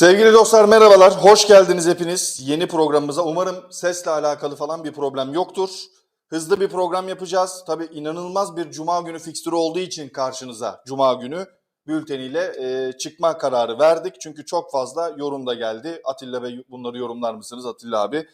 Sevgili dostlar merhabalar, hoş geldiniz hepiniz yeni programımıza. Umarım sesle alakalı falan bir problem yoktur. Hızlı bir program yapacağız. Tabii inanılmaz bir cuma günü fikstürü olduğu için karşınıza cuma günü bülteniyle e, çıkma kararı verdik. Çünkü çok fazla yorum da geldi. Atilla Bey bunları yorumlar mısınız Atilla abi?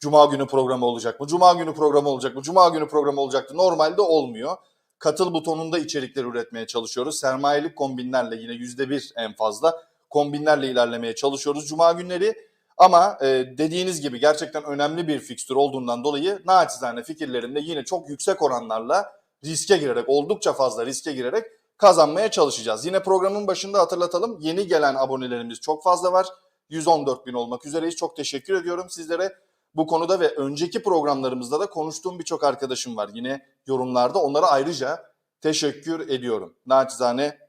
Cuma günü programı olacak mı? Cuma günü programı olacak mı? Cuma günü programı olacaktı. Normalde olmuyor. Katıl butonunda içerikler üretmeye çalışıyoruz. Sermayelik kombinlerle yine yüzde bir en fazla kombinlerle ilerlemeye çalışıyoruz Cuma günleri. Ama e, dediğiniz gibi gerçekten önemli bir fikstür olduğundan dolayı naçizane fikirlerimde yine çok yüksek oranlarla riske girerek, oldukça fazla riske girerek kazanmaya çalışacağız. Yine programın başında hatırlatalım. Yeni gelen abonelerimiz çok fazla var. 114 bin olmak üzereyiz. Çok teşekkür ediyorum sizlere. Bu konuda ve önceki programlarımızda da konuştuğum birçok arkadaşım var. Yine yorumlarda onlara ayrıca teşekkür ediyorum. Naçizane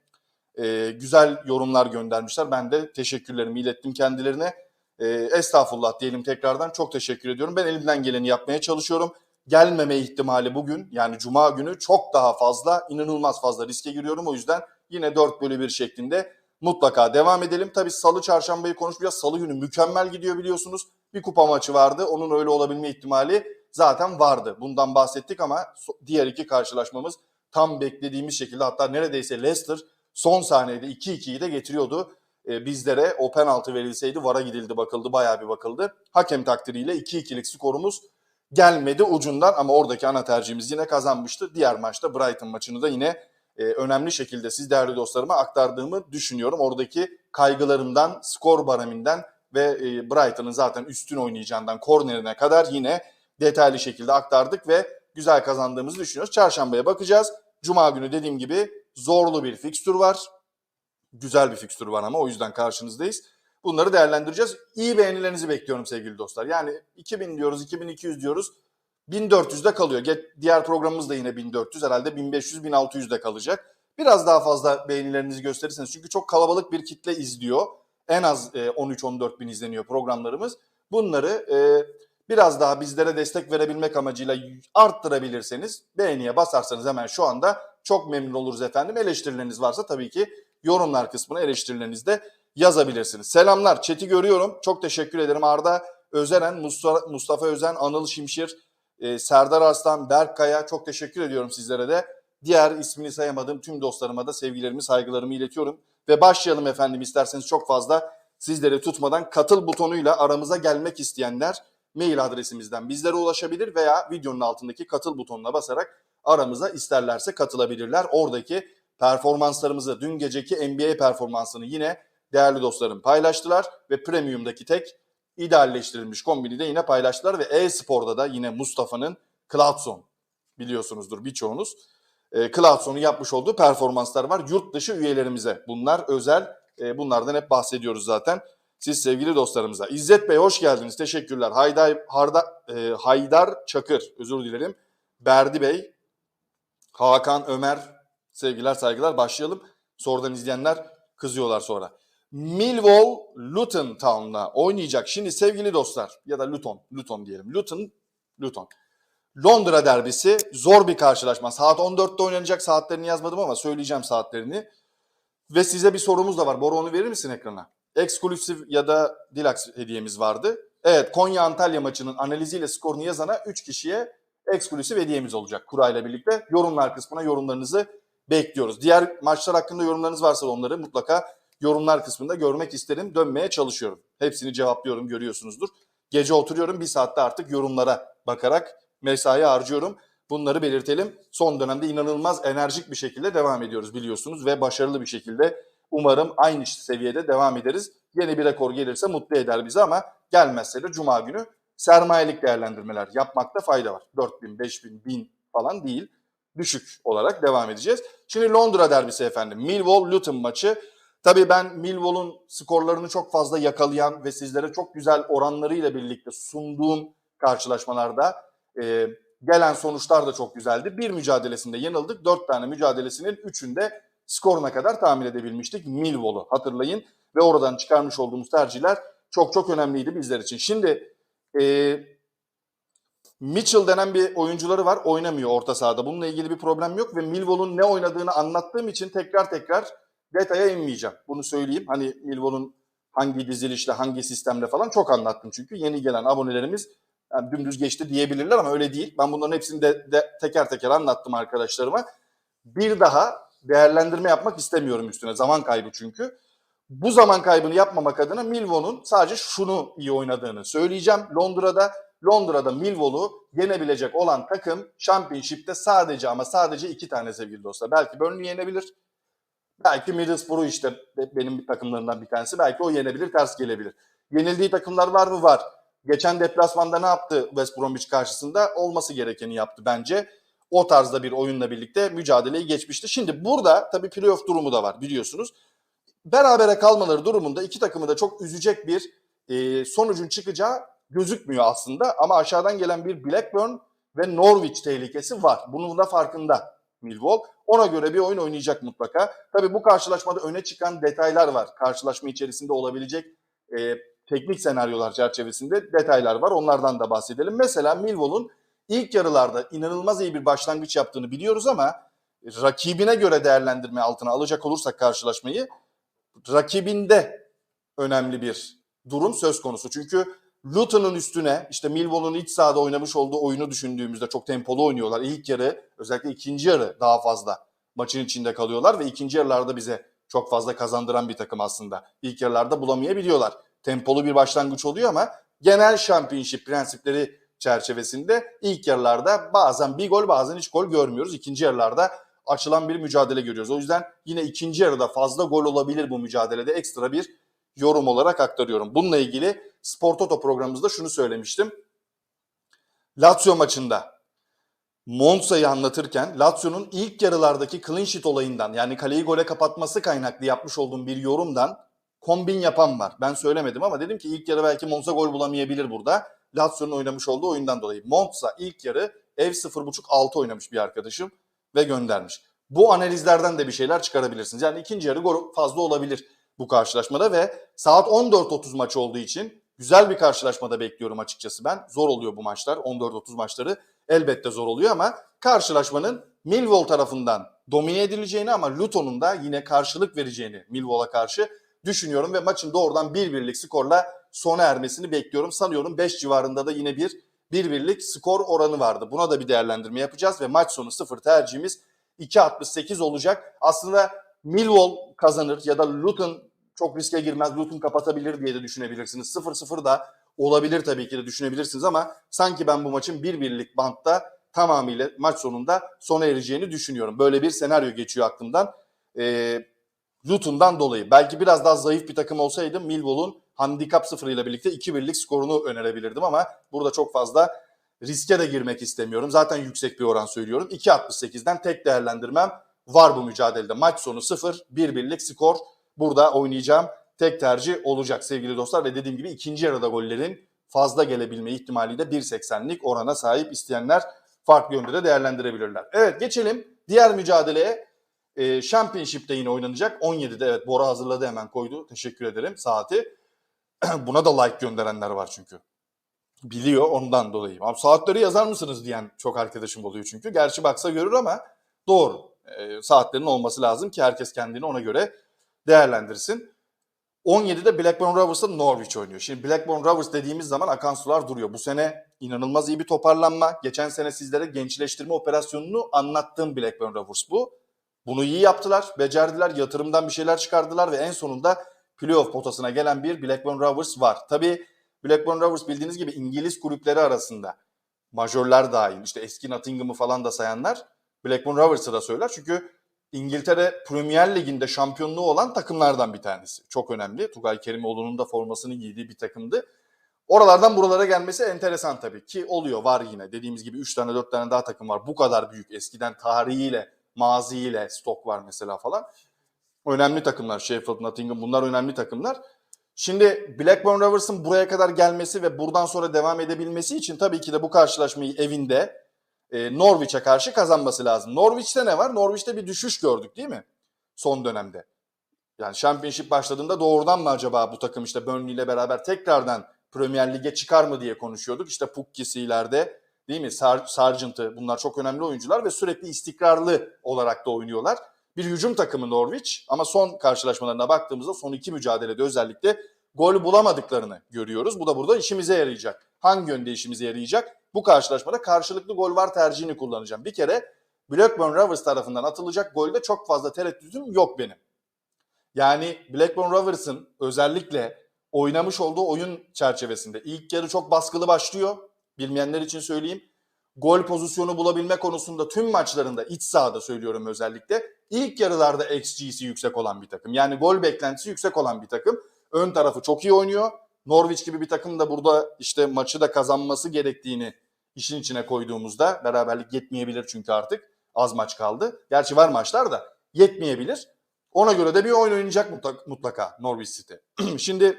e, güzel yorumlar göndermişler. Ben de teşekkürlerimi ilettim kendilerine. E, estağfurullah diyelim tekrardan. Çok teşekkür ediyorum. Ben elimden geleni yapmaya çalışıyorum. Gelmeme ihtimali bugün yani cuma günü çok daha fazla, inanılmaz fazla riske giriyorum. O yüzden yine 4 bölü 1 şeklinde mutlaka devam edelim. Tabii salı çarşambayı konuşacağız. Salı günü mükemmel gidiyor biliyorsunuz. Bir kupa maçı vardı. Onun öyle olabilme ihtimali zaten vardı. Bundan bahsettik ama diğer iki karşılaşmamız tam beklediğimiz şekilde hatta neredeyse Leicester son saniyede 2-2'yi de getiriyordu. Ee, bizlere o penaltı verilseydi VAR'a gidildi bakıldı bayağı bir bakıldı. Hakem takdiriyle 2-2'lik skorumuz gelmedi ucundan ama oradaki ana tercihimiz yine kazanmıştı. Diğer maçta Brighton maçını da yine e, önemli şekilde siz değerli dostlarıma aktardığımı düşünüyorum. Oradaki kaygılarımdan, skor bareminden ve e, Brighton'ın zaten üstün oynayacağından kornerine kadar yine detaylı şekilde aktardık ve güzel kazandığımızı düşünüyoruz. Çarşambaya bakacağız. Cuma günü dediğim gibi zorlu bir fikstür var. Güzel bir fikstür var ama o yüzden karşınızdayız. Bunları değerlendireceğiz. İyi beğenilerinizi bekliyorum sevgili dostlar. Yani 2000 diyoruz, 2200 diyoruz. 1400'de kalıyor. Diğer programımız da yine 1400. Herhalde 1500-1600'de kalacak. Biraz daha fazla beğenilerinizi gösterirseniz. Çünkü çok kalabalık bir kitle izliyor. En az e, 13-14 bin izleniyor programlarımız. Bunları e, biraz daha bizlere destek verebilmek amacıyla arttırabilirseniz, beğeniye basarsanız hemen şu anda çok memnun oluruz efendim. Eleştirileriniz varsa tabii ki yorumlar kısmına eleştirilerinizi de yazabilirsiniz. Selamlar. Chat'i görüyorum. Çok teşekkür ederim. Arda Özeren, Mustafa, Mustafa Özen, Anıl Şimşir, e, Serdar Arslan, Berk Kaya çok teşekkür ediyorum sizlere de. Diğer ismini sayamadığım tüm dostlarıma da sevgilerimi, saygılarımı iletiyorum. Ve başlayalım efendim isterseniz çok fazla sizleri tutmadan katıl butonuyla aramıza gelmek isteyenler mail adresimizden bizlere ulaşabilir veya videonun altındaki katıl butonuna basarak aramıza isterlerse katılabilirler. Oradaki performanslarımızı, dün geceki NBA performansını yine değerli dostlarım paylaştılar ve Premium'daki tek idealleştirilmiş kombini de yine paylaştılar ve e-sporda da yine Mustafa'nın Cloudzone biliyorsunuzdur birçoğunuz. E, Cloudzone'un yapmış olduğu performanslar var yurt dışı üyelerimize. Bunlar özel, e, bunlardan hep bahsediyoruz zaten. Siz sevgili dostlarımıza. İzzet Bey hoş geldiniz. Teşekkürler. Haydar, Harda, e, Haydar Çakır, özür dilerim. Berdi Bey, Hakan, Ömer, sevgiler saygılar. Başlayalım. Sonradan izleyenler kızıyorlar sonra. Millwall Luton Town'la oynayacak. Şimdi sevgili dostlar ya da Luton, Luton diyelim. Luton, Luton. Londra derbisi zor bir karşılaşma. Saat 14'te oynanacak. Saatlerini yazmadım ama söyleyeceğim saatlerini. Ve size bir sorumuz da var. Bora onu verir misin ekrana? Eksklusif ya da deluxe hediyemiz vardı. Evet Konya Antalya maçının analiziyle skorunu yazana 3 kişiye eksklusif hediyemiz olacak kurayla birlikte. Yorumlar kısmına yorumlarınızı bekliyoruz. Diğer maçlar hakkında yorumlarınız varsa onları mutlaka yorumlar kısmında görmek isterim. Dönmeye çalışıyorum. Hepsini cevaplıyorum görüyorsunuzdur. Gece oturuyorum bir saatte artık yorumlara bakarak mesai harcıyorum. Bunları belirtelim. Son dönemde inanılmaz enerjik bir şekilde devam ediyoruz biliyorsunuz ve başarılı bir şekilde umarım aynı seviyede devam ederiz. Yeni bir rekor gelirse mutlu eder bizi ama gelmezse de cuma günü sermayelik değerlendirmeler yapmakta fayda var. 4000, 5000, 1000 falan değil. Düşük olarak devam edeceğiz. Şimdi Londra derbisi efendim. Millwall Luton maçı. Tabii ben Millwall'un skorlarını çok fazla yakalayan ve sizlere çok güzel oranlarıyla birlikte sunduğum karşılaşmalarda e, gelen sonuçlar da çok güzeldi. Bir mücadelesinde yanıldık. Dört tane mücadelesinin üçünde skoruna kadar tahmin edebilmiştik Millwall'u hatırlayın. Ve oradan çıkarmış olduğumuz tercihler çok çok önemliydi bizler için. Şimdi e, Mitchell denen bir oyuncuları var oynamıyor orta sahada. Bununla ilgili bir problem yok ve Millwall'un ne oynadığını anlattığım için tekrar tekrar detaya inmeyeceğim. Bunu söyleyeyim. Hani Millwall'un hangi dizilişle, hangi sistemle falan çok anlattım çünkü. Yeni gelen abonelerimiz yani dümdüz geçti diyebilirler ama öyle değil. Ben bunların hepsini de, de teker teker anlattım arkadaşlarıma. Bir daha değerlendirme yapmak istemiyorum üstüne. Zaman kaybı çünkü. Bu zaman kaybını yapmamak adına Milvo'nun sadece şunu iyi oynadığını söyleyeceğim. Londra'da Londra'da Millwall'u yenebilecek olan takım Championship'te sadece ama sadece iki tane sevgili dostlar. Belki Burnley yenebilir. Belki Middlesbrough işte benim bir takımlarından bir tanesi. Belki o yenebilir, ters gelebilir. Yenildiği takımlar var mı? Var. Geçen deplasmanda ne yaptı West Bromwich karşısında? Olması gerekeni yaptı bence. O tarzda bir oyunla birlikte mücadeleyi geçmişti. Şimdi burada tabii playoff durumu da var biliyorsunuz. Berabere kalmaları durumunda iki takımı da çok üzecek bir e, sonucun çıkacağı gözükmüyor aslında. Ama aşağıdan gelen bir Blackburn ve Norwich tehlikesi var. Bunun da farkında Millwall. Ona göre bir oyun oynayacak mutlaka. Tabii bu karşılaşmada öne çıkan detaylar var. Karşılaşma içerisinde olabilecek e, teknik senaryolar çerçevesinde detaylar var. Onlardan da bahsedelim. Mesela Millwall'un ilk yarılarda inanılmaz iyi bir başlangıç yaptığını biliyoruz ama rakibine göre değerlendirme altına alacak olursak karşılaşmayı rakibinde önemli bir durum söz konusu. Çünkü Luton'un üstüne işte Millwall'un iç sahada oynamış olduğu oyunu düşündüğümüzde çok tempolu oynuyorlar. İlk yarı özellikle ikinci yarı daha fazla maçın içinde kalıyorlar ve ikinci yarılarda bize çok fazla kazandıran bir takım aslında. İlk yarılarda bulamayabiliyorlar. Tempolu bir başlangıç oluyor ama genel championship prensipleri çerçevesinde ilk yarılarda bazen bir gol bazen hiç gol görmüyoruz. İkinci yarılarda açılan bir mücadele görüyoruz. O yüzden yine ikinci yarıda fazla gol olabilir bu mücadelede ekstra bir yorum olarak aktarıyorum. Bununla ilgili Spor Toto programımızda şunu söylemiştim. Lazio maçında Monza'yı anlatırken Lazio'nun ilk yarılardaki clean sheet olayından yani kaleyi gole kapatması kaynaklı yapmış olduğum bir yorumdan kombin yapan var. Ben söylemedim ama dedim ki ilk yarı belki Monza gol bulamayabilir burada. Lazio'nun oynamış olduğu oyundan dolayı. Monza ilk yarı ev 0.5-6 oynamış bir arkadaşım ve göndermiş. Bu analizlerden de bir şeyler çıkarabilirsiniz. Yani ikinci yarı gol fazla olabilir bu karşılaşmada ve saat 14.30 maçı olduğu için güzel bir karşılaşmada bekliyorum açıkçası ben. Zor oluyor bu maçlar. 14.30 maçları elbette zor oluyor ama karşılaşmanın Millwall tarafından domine edileceğini ama Luton'un da yine karşılık vereceğini Millwall'a karşı düşünüyorum ve maçın doğrudan 1-1'lik skorla sona ermesini bekliyorum. Sanıyorum 5 civarında da yine bir 1-1'lik skor oranı vardı. Buna da bir değerlendirme yapacağız ve maç sonu 0 tercihimiz 2.68 olacak. Aslında Millwall kazanır ya da Luton çok riske girmez. Luton kapatabilir diye de düşünebilirsiniz. 0-0 da olabilir tabii ki de düşünebilirsiniz ama sanki ben bu maçın 1-1'lik bantta tamamıyla maç sonunda sona ereceğini düşünüyorum. Böyle bir senaryo geçiyor aklımdan. Ee, Luton'dan dolayı. Belki biraz daha zayıf bir takım olsaydı Millwall'un handikap 0 ile birlikte 2-1'lik skorunu önerebilirdim ama burada çok fazla riske de girmek istemiyorum. Zaten yüksek bir oran söylüyorum. 2.68'den tek değerlendirmem var bu mücadelede. Maç sonu 0, 1-1'lik skor burada oynayacağım tek tercih olacak sevgili dostlar. Ve dediğim gibi ikinci yarıda gollerin fazla gelebilme ihtimali de 1.80'lik orana sahip isteyenler farklı yönde de değerlendirebilirler. Evet geçelim diğer mücadeleye. E, Championship'te yine oynanacak. 17'de evet Bora hazırladı hemen koydu. Teşekkür ederim saati. Buna da like gönderenler var çünkü. Biliyor ondan dolayı. Abi saatleri yazar mısınız diyen çok arkadaşım oluyor çünkü. Gerçi baksa görür ama doğru. E, saatlerin olması lazım ki herkes kendini ona göre değerlendirsin. 17'de Blackburn Rovers'la Norwich oynuyor. Şimdi Blackburn Rovers dediğimiz zaman akan sular duruyor. Bu sene inanılmaz iyi bir toparlanma. Geçen sene sizlere gençleştirme operasyonunu anlattığım Blackburn Rovers bu. Bunu iyi yaptılar, becerdiler, yatırımdan bir şeyler çıkardılar ve en sonunda playoff potasına gelen bir Blackburn Rovers var. Tabii Blackburn Rovers bildiğiniz gibi İngiliz kulüpleri arasında majörler dahil işte eski Nottingham'ı falan da sayanlar Blackburn Rovers'ı da söyler. Çünkü İngiltere Premier Ligi'nde şampiyonluğu olan takımlardan bir tanesi. Çok önemli. Tugay Kerimoğlu'nun da formasını giydiği bir takımdı. Oralardan buralara gelmesi enteresan tabii ki oluyor var yine. Dediğimiz gibi 3 tane 4 tane daha takım var. Bu kadar büyük eskiden tarihiyle, maziyle stok var mesela falan. Önemli takımlar Sheffield, Nottingham bunlar önemli takımlar. Şimdi Blackburn Rovers'ın buraya kadar gelmesi ve buradan sonra devam edebilmesi için tabii ki de bu karşılaşmayı evinde e, Norwich'e karşı kazanması lazım. Norwich'te ne var? Norwich'te bir düşüş gördük değil mi? Son dönemde. Yani Championship başladığında doğrudan mı acaba bu takım işte Burnley ile beraber tekrardan Premier Lig'e çıkar mı diye konuşuyorduk. İşte Pukkisi ileride değil mi? Sar Sargent'ı bunlar çok önemli oyuncular ve sürekli istikrarlı olarak da oynuyorlar. Bir hücum takımı Norwich ama son karşılaşmalarına baktığımızda son iki mücadelede özellikle gol bulamadıklarını görüyoruz. Bu da burada işimize yarayacak. Hangi yönde işimize yarayacak? Bu karşılaşmada karşılıklı gol var tercihini kullanacağım. Bir kere Blackburn Rovers tarafından atılacak golde çok fazla tereddütüm yok benim. Yani Blackburn Rovers'ın özellikle oynamış olduğu oyun çerçevesinde ilk yarı çok baskılı başlıyor. Bilmeyenler için söyleyeyim. Gol pozisyonu bulabilme konusunda tüm maçlarında iç sahada söylüyorum özellikle. ilk yarılarda XG'si yüksek olan bir takım. Yani gol beklentisi yüksek olan bir takım. Ön tarafı çok iyi oynuyor. Norwich gibi bir takım da burada işte maçı da kazanması gerektiğini işin içine koyduğumuzda beraberlik yetmeyebilir çünkü artık az maç kaldı. Gerçi var maçlar da yetmeyebilir. Ona göre de bir oyun oynayacak mutlaka, Norwich City. Şimdi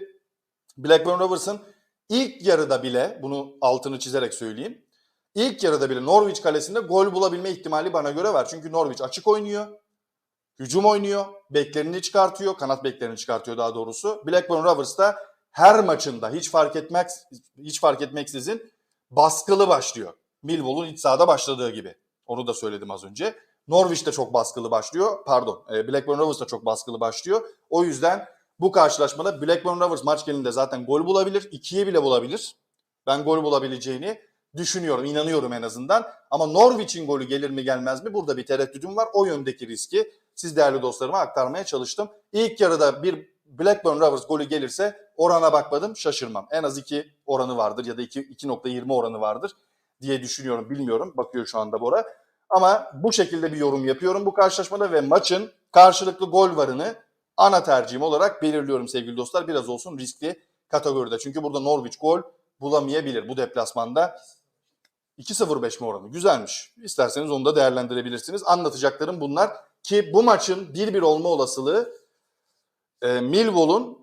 Blackburn Rovers'ın ilk yarıda bile bunu altını çizerek söyleyeyim. İlk yarıda bile Norwich kalesinde gol bulabilme ihtimali bana göre var. Çünkü Norwich açık oynuyor. Hücum oynuyor. Beklerini çıkartıyor. Kanat beklerini çıkartıyor daha doğrusu. Blackburn Rovers da her maçında hiç fark etmez hiç fark etmeksizin baskılı başlıyor. Millwall'un iç sahada başladığı gibi. Onu da söyledim az önce. Norwich de çok baskılı başlıyor. Pardon, e, Blackburn Rovers da çok baskılı başlıyor. O yüzden bu karşılaşmada Blackburn Rovers maç gelinde zaten gol bulabilir. ikiye bile bulabilir. Ben gol bulabileceğini düşünüyorum, inanıyorum en azından. Ama Norwich'in golü gelir mi gelmez mi? Burada bir tereddütüm var. O yöndeki riski siz değerli dostlarıma aktarmaya çalıştım. İlk yarıda bir Blackburn Rovers golü gelirse orana bakmadım şaşırmam. En az 2 oranı vardır ya da 2 2.20 oranı vardır diye düşünüyorum. Bilmiyorum. Bakıyor şu anda Bora. Ama bu şekilde bir yorum yapıyorum bu karşılaşmada ve maçın karşılıklı gol varını ana tercihim olarak belirliyorum sevgili dostlar. Biraz olsun riskli kategoride. Çünkü burada Norwich gol bulamayabilir bu deplasmanda. 2.05 mi oranı? Güzelmiş. İsterseniz onu da değerlendirebilirsiniz. Anlatacaklarım bunlar. Ki bu maçın 1-1 olma olasılığı e, Millwall'un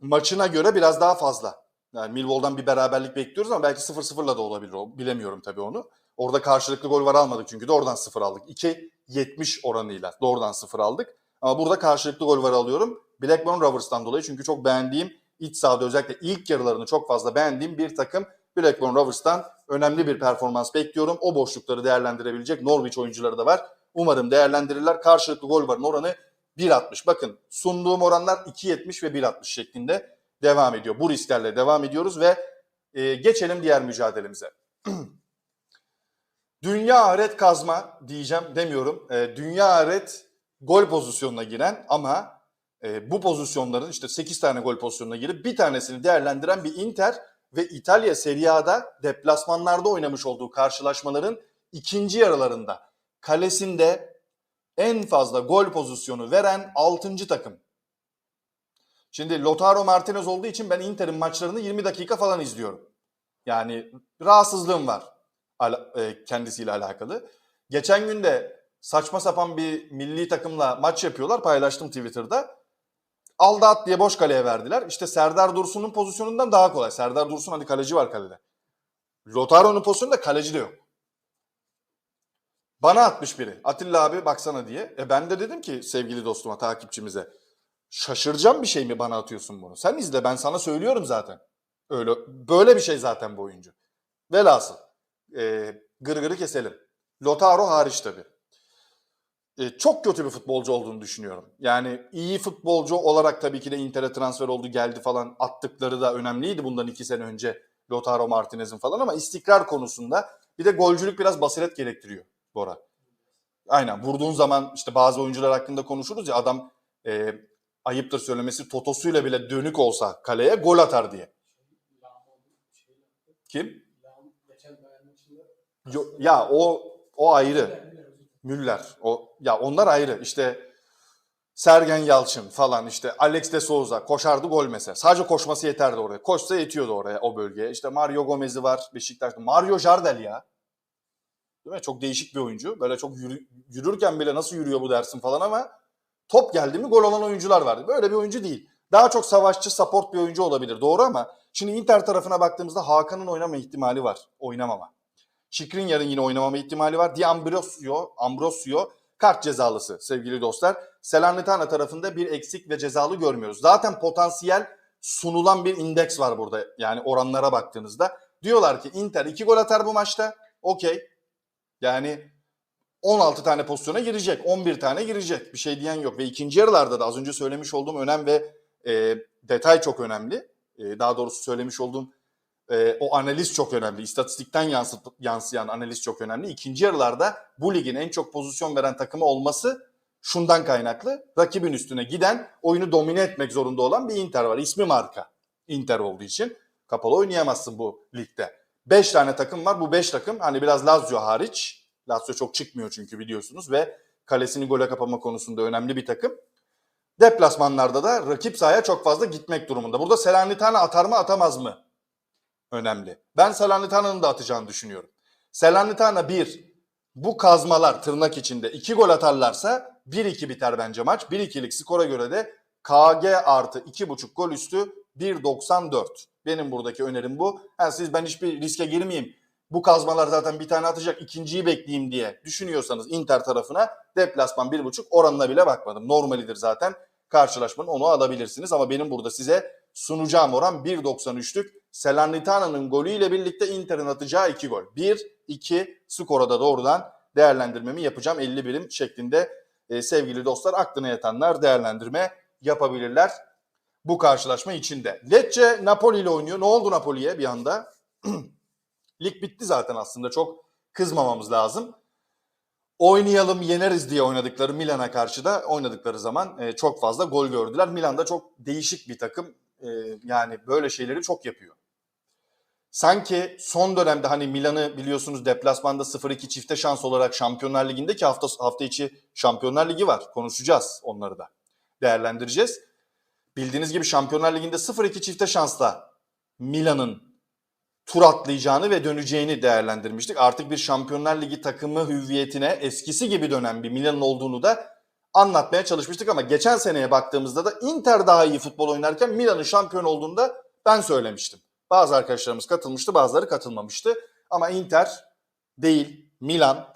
maçına göre biraz daha fazla. Yani Millwall'dan bir beraberlik bekliyoruz ama belki 0-0'la da olabilir o. Bilemiyorum tabii onu. Orada karşılıklı gol var almadık çünkü de oradan 0 aldık. 2.70 oranıyla doğrudan 0 aldık. Ama burada karşılıklı gol var alıyorum. Blackburn Rovers'tan dolayı çünkü çok beğendiğim iç sahada özellikle ilk yarılarını çok fazla beğendiğim bir takım Blackburn Rovers'tan önemli bir performans bekliyorum. O boşlukları değerlendirebilecek Norwich oyuncuları da var. Umarım değerlendirirler. Karşılıklı gol varın oranı 1.60. Bakın sunduğum oranlar 2.70 ve 1.60 şeklinde devam ediyor. Bu risklerle devam ediyoruz ve e, geçelim diğer mücadelemize. Dünya aret kazma diyeceğim demiyorum. E, dünya aret gol pozisyonuna giren ama e, bu pozisyonların işte 8 tane gol pozisyonuna girip bir tanesini değerlendiren bir Inter ve İtalya Serie A'da deplasmanlarda oynamış olduğu karşılaşmaların ikinci yarılarında kalesinde en fazla gol pozisyonu veren 6. takım. Şimdi Lautaro Martinez olduğu için ben Inter'in maçlarını 20 dakika falan izliyorum. Yani rahatsızlığım var e, kendisiyle alakalı. Geçen gün de saçma sapan bir milli takımla maç yapıyorlar. Paylaştım Twitter'da. Aldı at diye boş kaleye verdiler. İşte Serdar Dursun'un pozisyonundan daha kolay. Serdar Dursun hani kaleci var kalede. Lotaro'nun pozisyonunda kaleci de yok. Bana atmış biri. Atilla abi baksana diye. E ben de dedim ki sevgili dostuma, takipçimize. Şaşıracağım bir şey mi bana atıyorsun bunu? Sen izle ben sana söylüyorum zaten. Öyle böyle bir şey zaten bu oyuncu. Velhasıl e, gırgırı keselim. Lotaro hariç tabii. E, çok kötü bir futbolcu olduğunu düşünüyorum. Yani iyi futbolcu olarak tabii ki de Inter'e transfer oldu geldi falan attıkları da önemliydi bundan iki sene önce Lotaro Martinez'in falan ama istikrar konusunda bir de golcülük biraz basiret gerektiriyor Bora. Aynen vurduğun zaman işte bazı oyuncular hakkında konuşuruz ya adam e, ayıptır söylemesi totosuyla bile dönük olsa kaleye gol atar diye. Kim? Yo, ya o o ayrı. Müller. O ya onlar ayrı. İşte Sergen Yalçın falan işte Alex de Souza koşardı gol mesela. Sadece koşması yeterdi oraya. Koşsa yetiyordu oraya o bölgeye. İşte Mario Gomez'i var Beşiktaş'ta. Mario Jardel ya. Değil mi? Çok değişik bir oyuncu. Böyle çok yürü, yürürken bile nasıl yürüyor bu dersin falan ama top geldi mi gol olan oyuncular vardı. Böyle bir oyuncu değil. Daha çok savaşçı, support bir oyuncu olabilir. Doğru ama şimdi Inter tarafına baktığımızda Hakan'ın oynama ihtimali var. Oynamama. Şikrinyar'ın yine oynamama ihtimali var. Di Ambrosio, Ambrosio kart cezalısı sevgili dostlar. Salernitana tarafında bir eksik ve cezalı görmüyoruz. Zaten potansiyel sunulan bir indeks var burada. Yani oranlara baktığınızda. Diyorlar ki Inter 2 gol atar bu maçta. Okey. Yani 16 tane pozisyona girecek. 11 tane girecek. Bir şey diyen yok. Ve ikinci yarılarda da az önce söylemiş olduğum önem ve e, detay çok önemli. E, daha doğrusu söylemiş olduğum e, o analiz çok önemli. İstatistikten yansıt, yansıyan analiz çok önemli. İkinci yarılarda bu ligin en çok pozisyon veren takımı olması şundan kaynaklı. Rakibin üstüne giden, oyunu domine etmek zorunda olan bir Inter var. İsmi marka. Inter olduğu için kapalı oynayamazsın bu ligde. 5 tane takım var. Bu 5 takım hani biraz Lazio hariç. Lazio çok çıkmıyor çünkü biliyorsunuz ve kalesini gole kapama konusunda önemli bir takım. Deplasmanlarda da rakip sahaya çok fazla gitmek durumunda. Burada Salernitana atar mı atamaz mı? Önemli. Ben Salernitana'nın da atacağını düşünüyorum. Salernitana 1, bu kazmalar tırnak içinde 2 gol atarlarsa 1-2 biter bence maç. 1-2'lik skora göre de KG artı 2.5 gol üstü 1.94. Benim buradaki önerim bu. Ha, siz ben hiçbir riske girmeyeyim. Bu kazmalar zaten bir tane atacak ikinciyi bekleyeyim diye düşünüyorsanız Inter tarafına deplasman 1.5 oranına bile bakmadım. Normalidir zaten karşılaşmanın onu alabilirsiniz. Ama benim burada size sunacağım oran 1.93'lük. Selannitana'nın golüyle birlikte Inter'in atacağı 2 gol. 1-2 skora da doğrudan değerlendirmemi yapacağım 50 birim şeklinde e, sevgili dostlar aklına yatanlar değerlendirme yapabilirler bu karşılaşma içinde. Lecce Napoli ile oynuyor. Ne oldu Napoli'ye bir anda? Lig bitti zaten aslında çok kızmamamız lazım. Oynayalım yeneriz diye oynadıkları Milan'a karşı da oynadıkları zaman e, çok fazla gol gördüler. Milan da çok değişik bir takım. E, yani böyle şeyleri çok yapıyor. Sanki son dönemde hani Milan'ı biliyorsunuz deplasmanda 0-2 çifte şans olarak Şampiyonlar Ligi'nde hafta, hafta içi Şampiyonlar Ligi var. Konuşacağız onları da. Değerlendireceğiz. Bildiğiniz gibi Şampiyonlar Ligi'nde 0-2 çifte şansla Milan'ın tur atlayacağını ve döneceğini değerlendirmiştik. Artık bir Şampiyonlar Ligi takımı hüviyetine eskisi gibi dönen bir Milan'ın olduğunu da anlatmaya çalışmıştık ama geçen seneye baktığımızda da Inter daha iyi futbol oynarken Milan'ın şampiyon olduğunda ben söylemiştim. Bazı arkadaşlarımız katılmıştı, bazıları katılmamıştı. Ama Inter değil, Milan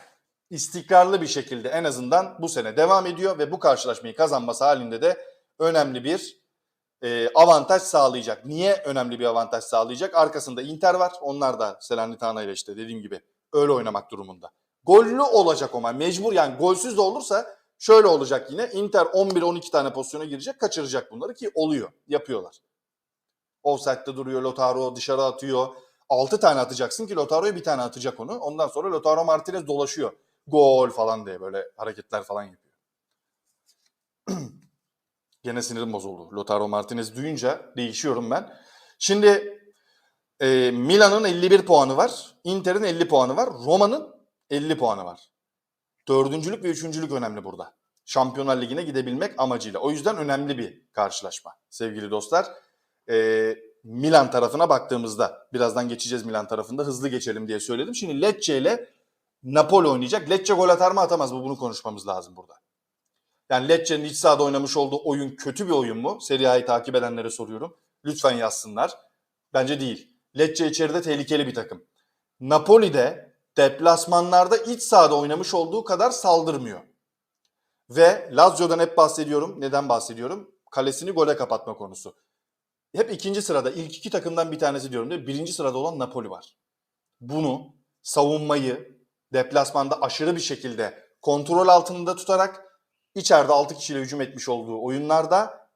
istikrarlı bir şekilde en azından bu sene devam ediyor ve bu karşılaşmayı kazanması halinde de önemli bir e, avantaj sağlayacak. Niye önemli bir avantaj sağlayacak? Arkasında Inter var. Onlar da Salernitana ile işte dediğim gibi öyle oynamak durumunda. Gollü olacak ama mecbur yani golsüz de olursa şöyle olacak yine. Inter 11-12 tane pozisyona girecek, kaçıracak bunları ki oluyor, yapıyorlar. Offside'de duruyor, Lotaro dışarı atıyor. 6 tane atacaksın ki Lotaro'ya bir tane atacak onu. Ondan sonra Lotaro Martinez dolaşıyor. Gol falan diye böyle hareketler falan yapıyor. Gene sinirim bozuldu. Lautaro Martinez duyunca değişiyorum ben. Şimdi e, Milan'ın 51 puanı var. Inter'in 50 puanı var. Roma'nın 50 puanı var. Dördüncülük ve üçüncülük önemli burada. Şampiyonlar Ligi'ne gidebilmek amacıyla. O yüzden önemli bir karşılaşma sevgili dostlar. E, Milan tarafına baktığımızda birazdan geçeceğiz Milan tarafında hızlı geçelim diye söyledim. Şimdi Lecce ile Napoli oynayacak. Lecce gol atar mı atamaz mı bunu konuşmamız lazım burada. Yani Lecce'nin iç sahada oynamış olduğu oyun kötü bir oyun mu? Serie A'yı takip edenlere soruyorum. Lütfen yazsınlar. Bence değil. Lecce içeride tehlikeli bir takım. Napoli'de deplasmanlarda iç sahada oynamış olduğu kadar saldırmıyor. Ve Lazio'dan hep bahsediyorum. Neden bahsediyorum? Kalesini gole kapatma konusu. Hep ikinci sırada, ilk iki takımdan bir tanesi diyorum mi? Birinci sırada olan Napoli var. Bunu, savunmayı deplasmanda aşırı bir şekilde kontrol altında tutarak içeride 6 kişiyle hücum etmiş olduğu oyunlarda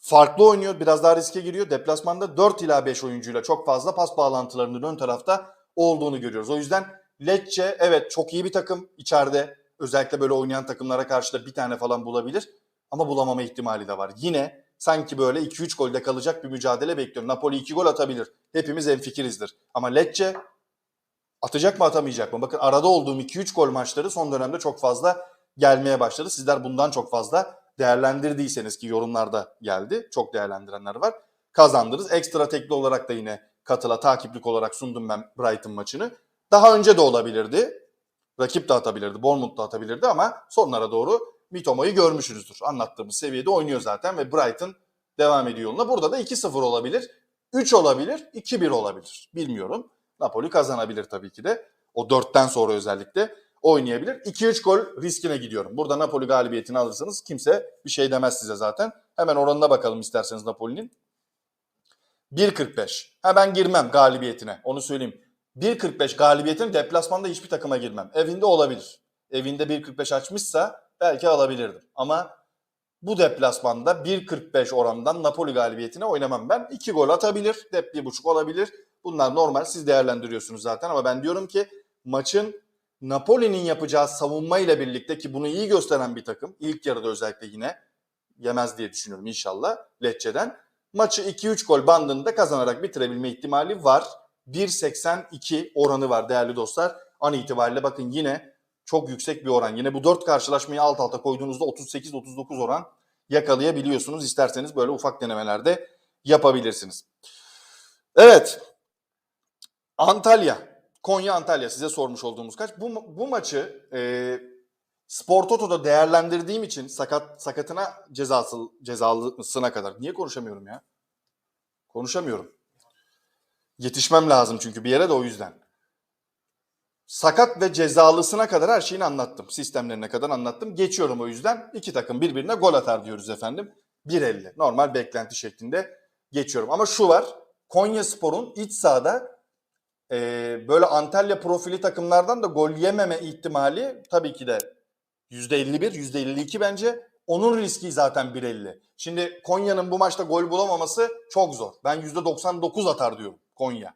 farklı oynuyor. Biraz daha riske giriyor. Deplasmanda 4 ila 5 oyuncuyla çok fazla pas bağlantılarının ön tarafta olduğunu görüyoruz. O yüzden Lecce evet çok iyi bir takım içeride. Özellikle böyle oynayan takımlara karşı da bir tane falan bulabilir. Ama bulamama ihtimali de var. Yine sanki böyle 2-3 golde kalacak bir mücadele bekliyorum. Napoli 2 gol atabilir. Hepimiz enfikirizdir. Ama Lecce atacak mı atamayacak mı? Bakın arada olduğum 2-3 gol maçları son dönemde çok fazla gelmeye başladı. Sizler bundan çok fazla değerlendirdiyseniz ki yorumlarda geldi. Çok değerlendirenler var. Kazandınız. Ekstra tekli olarak da yine katıla takiplik olarak sundum ben Brighton maçını. Daha önce de olabilirdi. Rakip de atabilirdi. Bournemouth da atabilirdi ama sonlara doğru Mitomo'yu görmüşsünüzdür. Anlattığımız seviyede oynuyor zaten ve Brighton devam ediyor yoluna. Burada da 2-0 olabilir. 3 olabilir, 2-1 olabilir. Bilmiyorum. Napoli kazanabilir tabii ki de. O 4'ten sonra özellikle oynayabilir. 2-3 gol riskine gidiyorum. Burada Napoli galibiyetini alırsanız kimse bir şey demez size zaten. Hemen oranına bakalım isterseniz Napoli'nin. 1.45. Ha ben girmem galibiyetine. Onu söyleyeyim. 1.45 galibiyetine deplasmanda hiçbir takıma girmem. Evinde olabilir. Evinde 1.45 açmışsa belki alabilirdim. Ama bu deplasmanda 1.45 oranından Napoli galibiyetine oynamam ben. 2 gol atabilir, dep 1.5 olabilir. Bunlar normal siz değerlendiriyorsunuz zaten ama ben diyorum ki maçın Napoli'nin yapacağı savunmayla birlikte ki bunu iyi gösteren bir takım. ilk yarıda özellikle yine yemez diye düşünüyorum inşallah Lecce'den. Maçı 2-3 gol bandında kazanarak bitirebilme ihtimali var. 1.82 oranı var değerli dostlar. An itibariyle bakın yine çok yüksek bir oran. Yine bu 4 karşılaşmayı alt alta koyduğunuzda 38-39 oran yakalayabiliyorsunuz. İsterseniz böyle ufak denemelerde yapabilirsiniz. Evet. Antalya. Konya Antalya size sormuş olduğumuz kaç. Bu, bu maçı e, Spor Toto'da değerlendirdiğim için sakat sakatına cezası cezalısına kadar. Niye konuşamıyorum ya? Konuşamıyorum. Yetişmem lazım çünkü bir yere de o yüzden. Sakat ve cezalısına kadar her şeyini anlattım. Sistemlerine kadar anlattım. Geçiyorum o yüzden. iki takım birbirine gol atar diyoruz efendim. 1.50. Normal beklenti şeklinde geçiyorum. Ama şu var. Konya Spor'un iç sahada e, böyle Antalya profili takımlardan da gol yememe ihtimali tabii ki de %51, %52 bence. Onun riski zaten 1.50. Şimdi Konya'nın bu maçta gol bulamaması çok zor. Ben %99 atar diyorum Konya.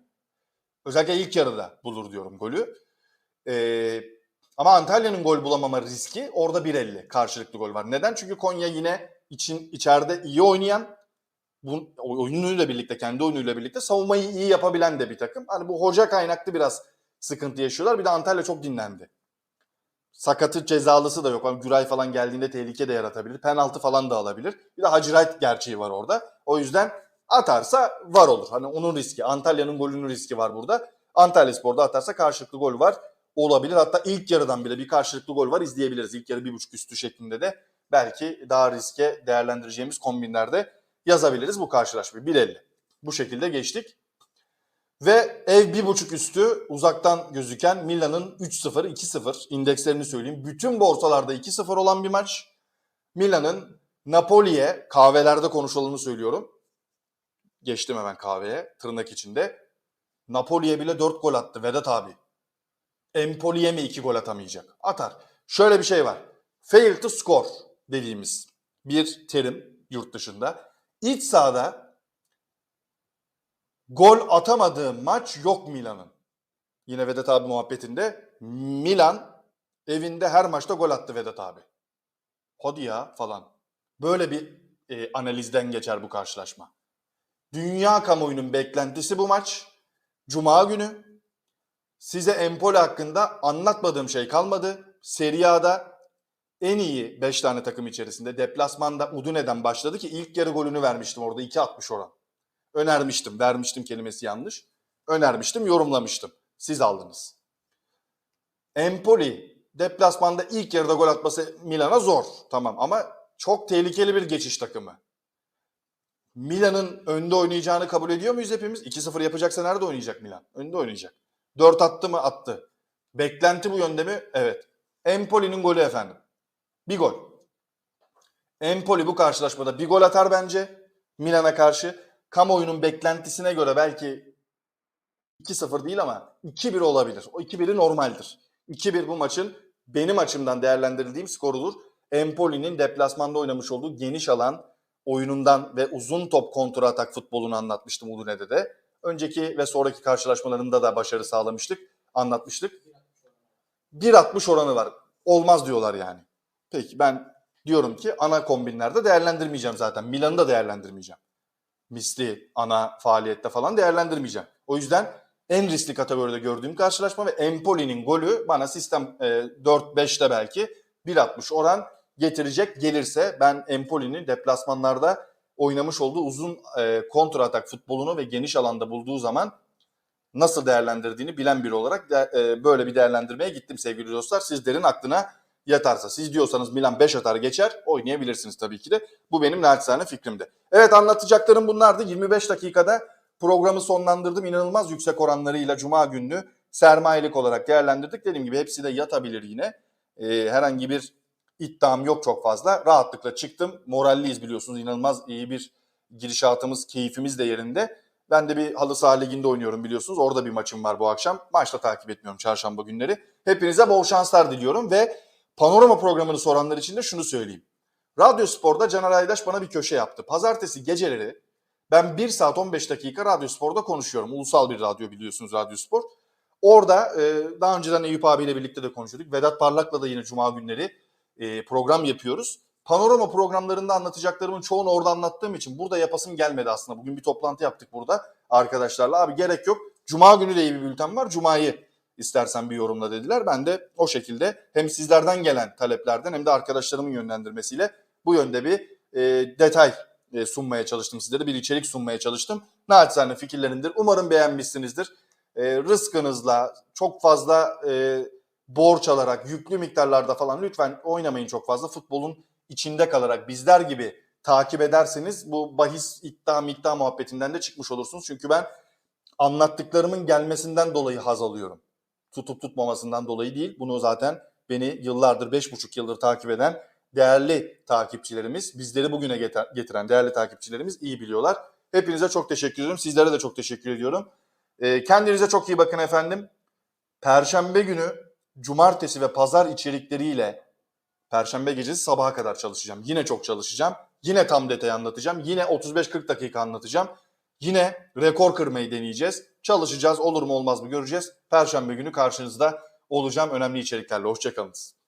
Özellikle ilk yarıda bulur diyorum golü. Ee, ama Antalya'nın gol bulamama riski orada 1.50 karşılıklı gol var. Neden? Çünkü Konya yine için içeride iyi oynayan, bu oyunuyla birlikte, kendi oyunuyla birlikte savunmayı iyi yapabilen de bir takım. Hani bu hoca kaynaklı biraz sıkıntı yaşıyorlar. Bir de Antalya çok dinlendi. Sakatı cezalısı da yok. Hani Güray falan geldiğinde tehlike de yaratabilir. Penaltı falan da alabilir. Bir de Hacı Wright gerçeği var orada. O yüzden atarsa var olur. Hani onun riski. Antalya'nın golünün riski var burada. Antalya Spor'da atarsa karşılıklı gol var. Olabilir. Hatta ilk yarıdan bile bir karşılıklı gol var izleyebiliriz. İlk yarı bir buçuk üstü şeklinde de belki daha riske değerlendireceğimiz kombinlerde yazabiliriz bu karşılaşmayı. 1.50. Bu şekilde geçtik. Ve ev bir buçuk üstü uzaktan gözüken Milan'ın 3-0, 2-0 indekslerini söyleyeyim. Bütün borsalarda 2-0 olan bir maç. Milan'ın Napoli'ye kahvelerde konuşulanı söylüyorum. Geçtim hemen kahveye tırnak içinde. Napoli'ye bile 4 gol attı Vedat abi. Empoli'ye mi 2 gol atamayacak? Atar. Şöyle bir şey var. Fail to score dediğimiz bir terim yurt dışında. İç sahada gol atamadığı maç yok Milan'ın. Yine Vedat abi muhabbetinde Milan evinde her maçta gol attı Vedat abi. Hadi ya falan. Böyle bir e, analizden geçer bu karşılaşma. Dünya kamuoyunun beklentisi bu maç. Cuma günü. Size Empoli hakkında anlatmadığım şey kalmadı. Serie A'da en iyi 5 tane takım içerisinde deplasmanda Udine'den başladı ki ilk yarı golünü vermiştim orada 2.60 oran. Önermiştim, vermiştim kelimesi yanlış. Önermiştim, yorumlamıştım. Siz aldınız. Empoli deplasmanda ilk yarıda gol atması Milan'a zor. Tamam ama çok tehlikeli bir geçiş takımı. Milan'ın önde oynayacağını kabul ediyor muyuz hepimiz? 2-0 yapacaksa nerede oynayacak Milan? Önde oynayacak. 4 attı mı? Attı. Beklenti bu yönde mi? Evet. Empoli'nin golü efendim. Bir gol. Empoli bu karşılaşmada bir gol atar bence Milan'a karşı. Kamuoyunun beklentisine göre belki 2-0 değil ama 2-1 olabilir. O 2-1'i normaldir. 2-1 bu maçın benim açımdan değerlendirildiğim skorudur. Empoli'nin deplasmanda oynamış olduğu geniş alan oyunundan ve uzun top kontra atak futbolunu anlatmıştım Udune'de de. Önceki ve sonraki karşılaşmalarında da başarı sağlamıştık, anlatmıştık. 1.60 oranı var. Olmaz diyorlar yani. Peki ben diyorum ki ana kombinlerde değerlendirmeyeceğim zaten. Milan'ı da değerlendirmeyeceğim. Misli ana faaliyette falan değerlendirmeyeceğim. O yüzden en riskli kategoride gördüğüm karşılaşma ve Empoli'nin golü bana sistem e, 4-5'te belki 1.60 oran getirecek gelirse ben Empoli'nin deplasmanlarda oynamış olduğu uzun e, kontra atak futbolunu ve geniş alanda bulduğu zaman nasıl değerlendirdiğini bilen biri olarak e, böyle bir değerlendirmeye gittim sevgili dostlar. Sizlerin aklına yatarsa. Siz diyorsanız Milan 5 atar geçer oynayabilirsiniz tabii ki de. Bu benim naçizane fikrimdi. Evet anlatacaklarım bunlardı. 25 dakikada programı sonlandırdım. İnanılmaz yüksek oranlarıyla Cuma gününü sermayelik olarak değerlendirdik. Dediğim gibi hepsi de yatabilir yine. E, herhangi bir iddiam yok çok fazla. Rahatlıkla çıktım. Moralliyiz biliyorsunuz. İnanılmaz iyi bir girişatımız, keyfimiz de yerinde. Ben de bir halı saha liginde oynuyorum biliyorsunuz. Orada bir maçım var bu akşam. Maçta takip etmiyorum çarşamba günleri. Hepinize bol şanslar diliyorum ve panorama programını soranlar için de şunu söyleyeyim. Radyo Spor'da Caner Aydaş bana bir köşe yaptı. Pazartesi geceleri ben 1 saat 15 dakika Radyo Spor'da konuşuyorum. Ulusal bir radyo biliyorsunuz Radyo Spor. Orada e, daha önceden Eyüp abiyle birlikte de konuşuyorduk. Vedat Parlak'la da yine Cuma günleri e, program yapıyoruz. Panorama programlarında anlatacaklarımın çoğunu orada anlattığım için burada yapasım gelmedi aslında. Bugün bir toplantı yaptık burada arkadaşlarla. Abi gerek yok. Cuma günü de iyi bir bülten var. Cuma'yı istersen bir yorumla dediler. Ben de o şekilde hem sizlerden gelen taleplerden hem de arkadaşlarımın yönlendirmesiyle bu yönde bir e, detay e, sunmaya çalıştım sizlere. Bir içerik sunmaya çalıştım. Naçizane fikirlerimdir. Umarım beğenmişsinizdir. E, rızkınızla çok fazla e, borç alarak yüklü miktarlarda falan lütfen oynamayın çok fazla. Futbolun içinde kalarak bizler gibi takip ederseniz bu bahis iddia miktar muhabbetinden de çıkmış olursunuz. Çünkü ben anlattıklarımın gelmesinden dolayı haz alıyorum. Tutup tutmamasından dolayı değil. Bunu zaten beni yıllardır, beş buçuk yıldır takip eden değerli takipçilerimiz, bizleri bugüne getir- getiren değerli takipçilerimiz iyi biliyorlar. Hepinize çok teşekkür ediyorum. Sizlere de çok teşekkür ediyorum. Ee, kendinize çok iyi bakın efendim. Perşembe günü, cumartesi ve pazar içerikleriyle Perşembe gecesi sabaha kadar çalışacağım. Yine çok çalışacağım. Yine tam detay anlatacağım. Yine 35-40 dakika anlatacağım. Yine rekor kırmayı deneyeceğiz. Çalışacağız. Olur mu olmaz mı göreceğiz. Perşembe günü karşınızda olacağım önemli içeriklerle. Hoşçakalınız.